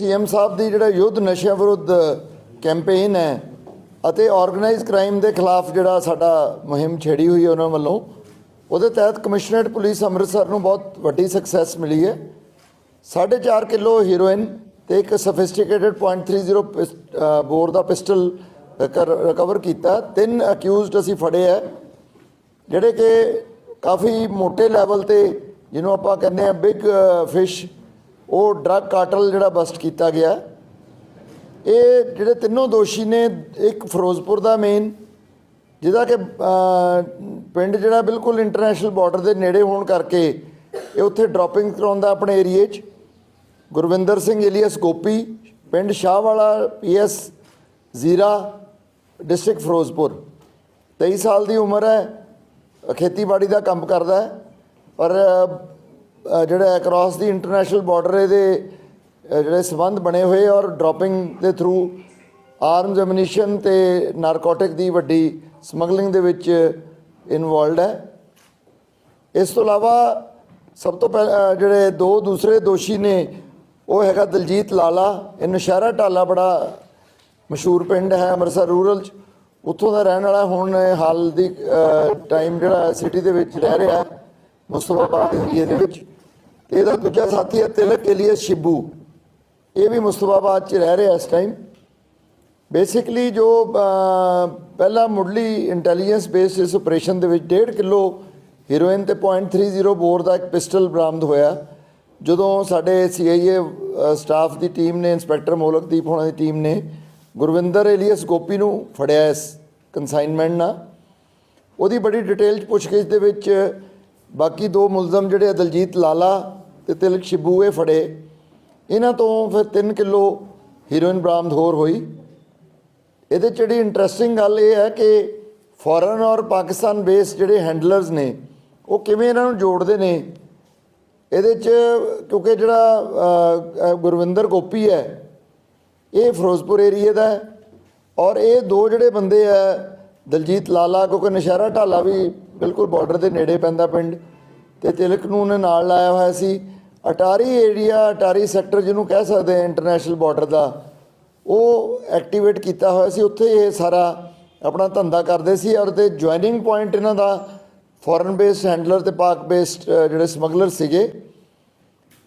CM ਸਾਹਿਬ ਦੀ ਜਿਹੜਾ ਯੁੱਧ ਨਸ਼ਿਆਂ ਵਿਰੁੱਧ ਕੈਂਪੇਨ ਹੈ ਅਤੇ ਆਰਗੇਨਾਈਜ਼ ਕ੍ਰਾਈਮ ਦੇ ਖਿਲਾਫ ਜਿਹੜਾ ਸਾਡਾ ਮੁਹਿੰਮ ਛੇੜੀ ਹੋਈ ਹੈ ਉਹਨਾਂ ਵੱਲੋਂ, ਉਹਦੇ ਤਹਿਤ ਕਮਿਸ਼ਨਰੇਟ ਪੁਲਿਸ ਅੰਮ੍ਰਿਤਸਰ ਨੂੰ ਬਹੁਤ ਵੱਡੀ ਸਕਸੈਸ ਮਿਲੀ ਹੈ। 4.5 ਕਿਲੋ ਹੀਰੋਇਨ ਤੇ ਇੱਕ ਸਫਿਸਟੀਕੇਟਡ .30 ਪਿਸ- ਬੋਰ ਦਾ ਪਿਸਟਲ ਰਿਕਵਰ ਕੀਤਾ। ਤਿੰਨ ਅਕਿਊਜ਼ਡ ਅਸੀਂ ਫੜੇ ਹੈ, ਜਿਹੜੇ ਕਿ ਕਾਫੀ ਮੋٹے ਲੈਵਲ ਤੇ, ਜਿਹਨੂੰ ਆਪਾਂ ਕਹਿੰਦੇ ਆ ਬਿਗ ਫਿਸ਼ ਉਹ ਡਰੱਗ ਕਾਰਟਲ ਜਿਹੜਾ ਬਸਟ ਕੀਤਾ ਗਿਆ, ਇਹ ਜਿਹੜੇ ਤਿੰਨੋਂ ਦੋਸ਼ੀ ਨੇ, ਇੱਕ ਫਿਰੋਜ਼ਪੁਰ ਦਾ ਮੇਨ ਜਿਹਦਾ ਕਿ ਪਿੰਡ ਜਿਹੜਾ ਬਿਲਕੁਲ ਇੰਟਰਨੈਸ਼ਨਲ ਬਾਰਡਰ ਦੇ ਨੇੜੇ ਹੋਣ ਕਰਕੇ ਇਹ ਉੱਥੇ ਡ੍ਰੌਪਿੰਗ ਕਰਾਉਂਦਾ ਆਪਣੇ ਏਰੀਏ 'ਚ। ਗੁਰਵਿੰਦਰ ਸਿੰਘ ਏਲੀਅਸ ਗੋਪੀ, ਪਿੰਡ ਸ਼ਾਹਵਾਲਾ ਪੀਐਸ ਜ਼ੀਰਾ ਡਿਸਟ੍ਰਿਕਟ ਫਿਰੋਜ਼ਪੁਰ। 23 ਸਾਲ ਦੀ ਉਮਰ ਹੈ ਖੇਤੀਬਾੜੀ ਦਾ ਕੰਮ ਕਰਦਾ ਹੈ, ਪਰ ਜਿਹੜਾ ਅਕ੍ਰੋਸ ਦੀ ਇੰਟਰਨੈਸ਼ਨਲ ਬਾਰਡਰ ਇਹਦੇ ਜਿਹੜੇ ਸਬੰਧ ਬਣੇ ਹੋਏ ਔਰ ਡ੍ਰੌਪਿੰਗ ਦੇ ਥਰੂ ਆਰਮਸ ਐਮਨੀਸ਼ਨ ਤੇ ਨਾਰਕੋਟਿਕ ਦੀ ਵੱਡੀ ਸਮਗਲਿੰਗ ਦੇ ਵਿੱਚ ਇਨਵੋਲਡ ਹੈ। ਇਸ ਤੋਂ ਇਲਾਵਾ ਸਭ ਤੋਂ ਪਹਿਲਾਂ ਜਿਹੜੇ ਦੋ ਦੂਸਰੇ ਦੋਸ਼ੀ ਨੇ, ਉਹ ਹੈਗਾ ਦਲਜੀਤ ਲਾਲਾ। ਇਹ ਨਸ਼ਹਿਰਾ ਢਾਲਾ ਬੜਾ ਮਸ਼ਹੂਰ ਪਿੰਡ ਹੈ, ਅੰਮ੍ਰਿਤਸਰ ਰੂਰਲ ਚ। ਉੱਥੋਂ ਦਾ ਰਹਿਣ ਵਾਲਾ ਹੁਣ ਹਾਲ ਦੀ ਟਾਈਮ ਜਿਹੜਾ ਸਿਟੀ ਦੇ ਵਿੱਚ ਰਹਿ ਰਿਹਾ ਹੈ, ਮੁਸਤਫਾਬਾਦ ਏਰੀਏ ਦੇ ਵਿੱਚ। ਇਹਦਾ ਦੂਜਾ ਸਾਥੀ ਹੈ ਤਿਲਕ ਏਲੀਅਸ ਸ਼ਿਬੂ। ਇਹ ਵੀ ਮੁਸਤਫਾਬਾਦ ਚ ਰਹਿ ਰਿਹਾ ਇਸ ਟਾਈਮ ਬੇਸਿਕਲੀ ਜੋ ਪਹਿਲਾ ਮੁੱਢਲੀ ਇੰਟੈਲੀਜੈਂਸ ਬੇਸਡ ਇਸ ਆਪਰੇਸ਼ਨ ਦੇ ਵਿੱਚ 1.5 ਕਿਲੋ ਹੀਰੋਇਨ ਤੇ .30 ਬੋਰ ਦਾ ਇੱਕ ਪਿਸਟਲ ਬਰਾਮਦ ਹੋਇਆ। ਜਦੋਂ ਸਾਡੇ ਸੀਆਈਏ ਸਟਾਫ ਦੀ ਟੀਮ ਨੇ ਇੰਸਪੈਕਟਰ ਮੋਲਕਦੀਪ ਹੋਣਾ ਦੀ ਟੀਮ ਨੇ ਗੁਰਵਿੰਦਰ ਏਲੀਅਸ ਗੋਪੀ ਨੂੰ ਫੜਿਆ ਇਸ ਕਨਸਾਈਨਮੈਂਟ ਨਾਲ। ਉਹਦੀ ਬੜੀ ਡਿਟੇਲ ਚ ਪੁੱਛਗਿੱਛ ਦੇ ਵਿੱਚ ਬਾਕੀ ਦੋ ਮੁਲਜ਼ਮ ਜਿਹੜੇ ਆ, ਦਲਜੀਤ ਲਾਲਾ ਤੇ ਤਿਲਕ ਸ਼ਿਬੂ ਫੜੇ। ਇਹਨਾਂ ਤੋਂ ਫਿਰ 3 ਕਿਲੋ ਹੀਰੋਇਨ ਬਰਾਮਦ ਹੋਰ ਹੋਈ। ਇਹਦੇ 'ਚ ਜਿਹੜੀ ਇੰਟਰਸਟਿੰਗ ਗੱਲ ਇਹ ਹੈ ਕਿ ਫੋਰਨ ਔਰ ਪਾਕਿਸਤਾਨ ਬੇਸ ਜਿਹੜੇ ਹੈਂਡਲਰਸ ਨੇ, ਉਹ ਕਿਵੇਂ ਇਹਨਾਂ ਨੂੰ ਜੋੜਦੇ ਨੇ? ਇਹਦੇ 'ਚ ਕਿਉਂਕਿ ਜਿਹੜਾ ਗੁਰਵਿੰਦਰ ਗੋਪੀ ਹੈ, ਇਹ ਫਿਰੋਜ਼ਪੁਰ ਏਰੀਏ ਦਾ ਹੈ। ਔਰ ਇਹ ਦੋ ਜਿਹੜੇ ਬੰਦੇ ਆ, ਦਲਜੀਤ ਲਾਲਾ, ਕਿਉਂਕਿ ਨਸ਼ਹਿਰਾ ਢਾਲਾ ਵੀ ਬਿਲਕੁਲ ਬਾਰਡਰ ਦੇ ਨੇੜੇ ਪੈਂਦਾ ਪਿੰਡ, ਤੇ ਤਿਲਕ ਨੂੰ ਉਹਨੇ ਨਾਲ ਲਾਇਆ ਹੋਇਆ ਸੀ। ਅਟਾਰੀ ਏਰੀਆ, ਅਟਾਰੀ ਸੈਕਟਰ ਜਿਹਨੂੰ ਕਹਿ ਸਕਦੇ ਆ ਇੰਟਰਨੈਸ਼ਨਲ ਬਾਰਡਰ ਦਾ, ਉਹ ਐਕਟੀਵੇਟ ਕੀਤਾ ਹੋਇਆ ਸੀ। ਉੱਥੇ ਇਹ ਸਾਰਾ ਆਪਣਾ ਧੰਦਾ ਕਰਦੇ ਸੀ ਔਰ ਤੇ ਜੁਆਇਨਿੰਗ ਪੁਆਇੰਟ ਇਹਨਾਂ ਦਾ ਫੋਰਨ ਬੇਸਡ ਹੈਂਡਲਰ ਤੇ ਪਾਕ ਬੇਸਡ ਜਿਹੜੇ ਸਮਗਲਰ ਸੀਗੇ।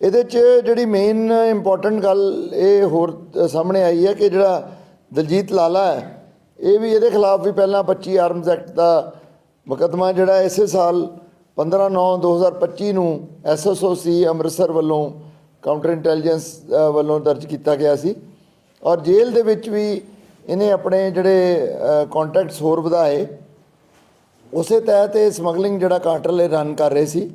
ਇਹਦੇ 'ਚ ਜਿਹੜੀ ਮੇਨ ਇੰਪੋਰਟੈਂਟ ਗੱਲ ਇਹ ਹੋਰ ਸਾਹਮਣੇ ਆਈ ਹੈ ਕਿ ਜਿਹੜਾ ਦਲਜੀਤ ਲਾਲਾ ਹੈ, ਇਹ ਵੀ ਇਹਦੇ ਖਿਲਾਫ ਵੀ ਪਹਿਲਾਂ 25 ਆਰਮਸ ਐਕਟ ਦਾ ਮੁਕੱਦਮਾ ਜਿਹੜਾ ਇਸੇ ਸਾਲ 15 9 2025 ਨੂੰ ਐਸਐਸਓਸੀ ਅੰਮ੍ਰਿਤਸਰ ਵੱਲੋਂ ਕਾਊਂਟਰ ਇੰਟੈਲੀਜੈਂਸ ਵੱਲੋਂ ਦਰਜ ਕੀਤਾ ਗਿਆ ਸੀ। ਔਰ ਜੇਲ੍ਹ ਦੇ ਵਿੱਚ ਵੀ ਇਹਨੇ ਆਪਣੇ ਜਿਹੜੇ ਕੰਟੈਕਟਸ ਹੋਰ ਵਧਾਏ। ਉਸੇ ਤਹਿਤ ਇਹ ਸਮਗਲਿੰਗ ਜਿਹੜਾ ਕਾਟਰਲੇ ਰਨ ਕਰ ਰਹੇ ਸੀ।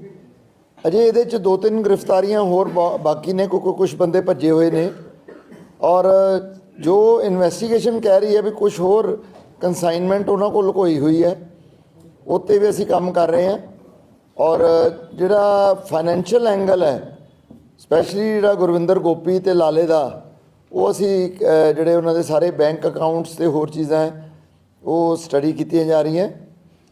ਅਜੇ ਇਹਦੇ ਚ ਦੋ ਤਿੰਨ ਗ੍ਰਿਫਤਾਰੀਆਂ ਹੋਰ ਬਾ- ਬਾਕੀ ਨੇ ਕਿਉਂਕਿ ਕੁਝ ਬੰਦੇ ਭੱਜੇ ਹੋਏ ਨੇ। ਔਰ ਜੋ ਇਨਵੈਸਟੀਗੇਸ਼ਨ ਕਹਿ ਰਹੀ ਹੈ ਵੀ ਕੁਝ ਹੋਰ ਕਨਸਾਈਨਮੈਂਟ ਉਹਨਾਂ ਕੋਲ ਲੁਕੋਈ ਹੋਈ ਹੈ, ਉੱਤੇ ਵੀ ਅਸੀਂ ਕੰਮ ਕਰ ਰਹੇ ਹਾਂ। ਔਰ ਜਿਹੜਾ ਫਾਈਨੈਂਸ਼ੀਅਲ ਐਂਗਲ ਹੈ ਸਪੈਸ਼ਲੀ ਜਿਹੜਾ ਗੁਰਵਿੰਦਰ ਗੋਪੀ ਤੇ ਲਾਲੇ ਦਾ, ਉਹ ਅਸੀਂ ਜਿਹੜੇ ਉਹਨਾਂ ਦੇ ਸਾਰੇ ਬੈਂਕ ਅਕਾਊਂਟਸ ਤੇ ਹੋਰ ਚੀਜ਼ਾਂ ਉਹ ਸਟੱਡੀ ਕੀਤੀਆਂ ਜਾ ਰਹੀਆਂ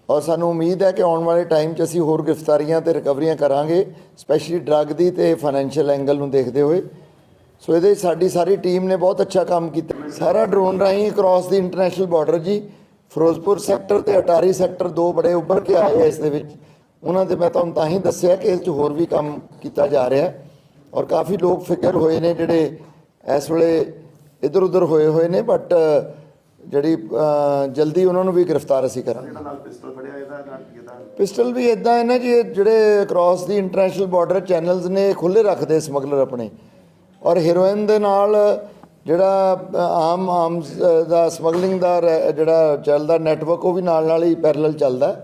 ਔਰ ਸਾਨੂੰ ਉਮੀਦ ਹੈ ਕਿ ਆਉਣ ਵਾਲੇ ਟਾਈਮ 'ਚ ਅਸੀਂ ਹੋਰ ਗ੍ਰਿਫਤਾਰੀਆਂ ਤੇ ਰਿਕਵਰੀਆਂ ਕਰਾਂਗੇ ਸਪੈਸ਼ਲੀ ਡਰੱਗ ਦੀ ਤੇ ਫਾਈਨੈਂਸ਼ੀਅਲ ਐਂਗਲ ਨੂੰ ਦੇਖਦੇ ਹੋਏ। ਸੋ ਇਹਦੇ ਸਾਡੀ ਸਾਰੀ ਟੀਮ ਨੇ ਬਹੁਤ ਅੱਛਾ ਕੰਮ ਕੀਤਾ। ਸਾਰਾ ਡਰੋਨ ਰਾਹੀਂ ਕ੍ਰਾਸ ਦੀ ਇੰਟਰਨੈਸ਼ਨਲ ਬਾਰਡਰ ਜੀ, ਫਿਰੋਜ਼ਪੁਰ ਸੈਕਟਰ ਤੇ ਅਟਾਰੀ ਸੈਕਟਰ ਦੋ ਬੜੇ ਉੱਭਰ ਕੇ ਆਏ ਆ ਇਸ ਦੇ ਵਿੱਚ। ਉਹਨਾਂ ਤੇ ਮੈਂ ਤੁਹਾਨੂੰ ਤਾਂ ਹੀ ਦੱਸਿਆ ਕਿ ਇਸ 'ਚ ਹੋਰ ਵੀ ਕੰਮ ਕੀਤਾ ਜਾ ਰਿਹਾ ਔਰ ਕਾਫੀ ਲੋਕ ਫਿਕਰ ਹੋਏ ਨੇ ਜਿਹੜੇ ਇਸ ਵੇਲੇ ਇਧਰ ਉਧਰ ਹੋਏ ਹੋਏ ਨੇ ਬਟ ਜਿਹੜੀ ਜਲਦੀ ਉਹਨਾਂ ਨੂੰ ਵੀ ਗ੍ਰਿਫਤਾਰ ਅਸੀਂ ਕਰਾਂਗੇ। ਜਿਹੜਾ ਨਾਲ ਪਿਸਤਲ ਫੜਿਆ ਇਹਦਾ ਨਾਲ ਇਹਦਾ? ਪਿਸਟਲ ਵੀ ਇਦਾਂ ਹੈ ਨਾ ਜੀ ਜਿਹੜੇ ਕ੍ਰਾਸ ਦੀ ਇੰਟਰਨੈਸ਼ਨਲ ਬਾਰਡਰ ਚੈਨਲਸ ਨੇ ਖੁੱਲੇ ਰੱਖਦੇ ਸਮਗਲਰ ਆਪਣੇ। ਔਰ ਹੀਰੋਇਨ ਦੇ ਨਾਲ ਜਿਹੜਾ ਆਮ ਆਰਮਸ ਦਾ ਸਮਗਲਿੰਗ ਦਾ ਜਿਹੜਾ ਚੱਲਦਾ ਨੈਟਵਰਕ ਉਹ ਵੀ ਨਾਲ ਨਾਲ ਹੀ ਪੈਰਲਲ ਚੱਲਦਾ।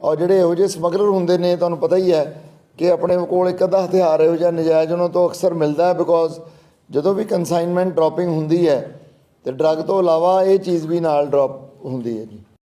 ਔਰ ਜਿਹੜੇ ਇਹੋ ਜਿਹੇ ਸਮਗਲਰ ਹੁੰਦੇ ਨੇ, ਤੁਹਾਨੂੰ ਪਤਾ ਹੀ ਹੈ ਕਿ ਆਪਣੇ ਕੋਲ ਇੱਕ ਅੱਧਾ ਹਥਿਆਰ ਇਹੋ ਜਿਹਾ ਨਜਾਇਜ਼ ਉਹਨਾਂ ਤੋਂ ਅਕਸਰ ਮਿਲਦਾ ਹੈ ਬਿਕੋਜ਼ ਜਦੋਂ ਵੀ ਕਨਸਾਈਨਮੈਂਟ ਡ੍ਰੌਪਿੰਗ ਹੁੰਦੀ ਹੈ ਤੇ ਡਰੱਗ ਤੋਂ ਇਲਾਵਾ ਇਹ ਚੀਜ਼ ਵੀ ਨਾਲ ਡ੍ਰੌਪ ਹੁੰਦੀ ਹੈ ਜੀ।